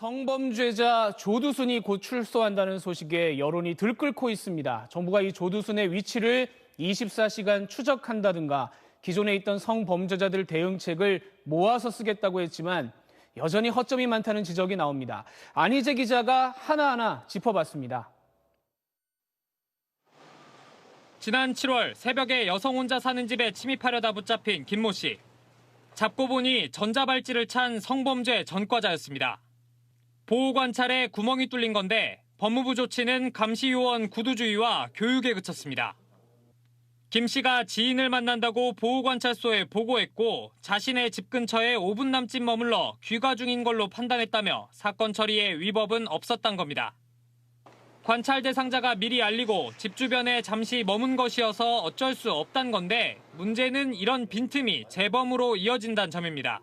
성범죄자 조두순이 곧 출소한다는 소식에 여론이 들끓고 있습니다. 정부가 이 조두순의 위치를 24시간 추적한다든가 기존에 있던 성범죄자들 대응책을 모아서 쓰겠다고 했지만 여전히 허점이 많다는 지적이 나옵니다. 안희재 기자가 하나하나 짚어봤습니다. 지난 7월 새벽에 여성 혼자 사는 집에 침입하려다 붙잡힌 김모 씨. 잡고 보니 전자발찌를 찬 성범죄 전과자였습니다. 보호 관찰에 구멍이 뚫린 건데 법무부 조치는 감시 요원 구두주의와 교육에 그쳤습니다. 김 씨가 지인을 만난다고 보호관찰소에 보고했고 자신의 집 근처에 5분 남짓 머물러 귀가 중인 걸로 판단했다며 사건 처리에 위법은 없었단 겁니다. 관찰 대상자가 미리 알리고 집 주변에 잠시 머문 것이어서 어쩔 수 없단 건데 문제는 이런 빈틈이 재범으로 이어진다는 점입니다.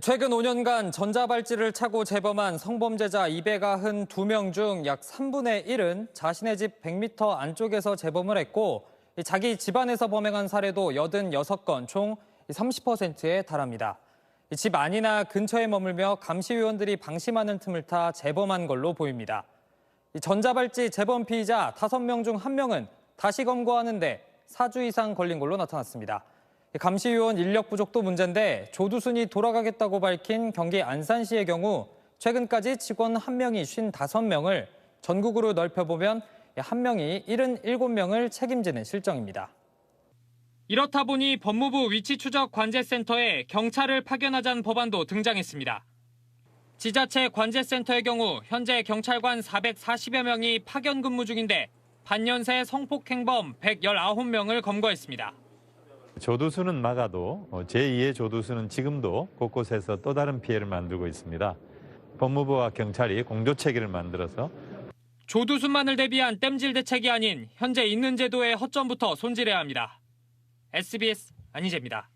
최근 5년간 전자발찌를 차고 재범한 성범죄자 292명 중 약 3분의 1은 자신의 집 100m 안쪽에서 재범을 했고 자기 집안에서 범행한 사례도 86건 총 30%에 달합니다. 집 안이나 근처에 머물며 감시위원들이 방심하는 틈을 타 재범한 걸로 보입니다. 전자발찌 재범 피의자 5명 중 1명은 다시 검거하는데 4주 이상 걸린 걸로 나타났습니다. 감시위원 인력 부족도 문제인데 조두순이 돌아가겠다고 밝힌 경기 안산시의 경우 최근까지 직원 1명이 55명을 전국으로 넓혀보면 1명이 77명을 책임지는 실정입니다. 이렇다 보니 법무부 위치 추적 관제센터에 경찰을 파견하자는 법안도 등장했습니다. 지자체 관제센터의 경우 현재 경찰관 440여 명이 파견 근무 중인데 반년새 성폭행범 119명을 검거했습니다. 조두순은 막아도 어, 제2의 조두순은 지금도 곳곳에서 또 다른 피해를 만들고 있습니다. 법무부와 경찰이 공조체계를 만들어서 조두순만을 대비한 땜질 대책이 아닌 현재 있는 제도의 허점부터 손질해야 합니다. SBS 안희재입니다.